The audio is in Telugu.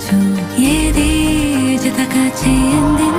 కొంచెం ఏది జతక చేయండి?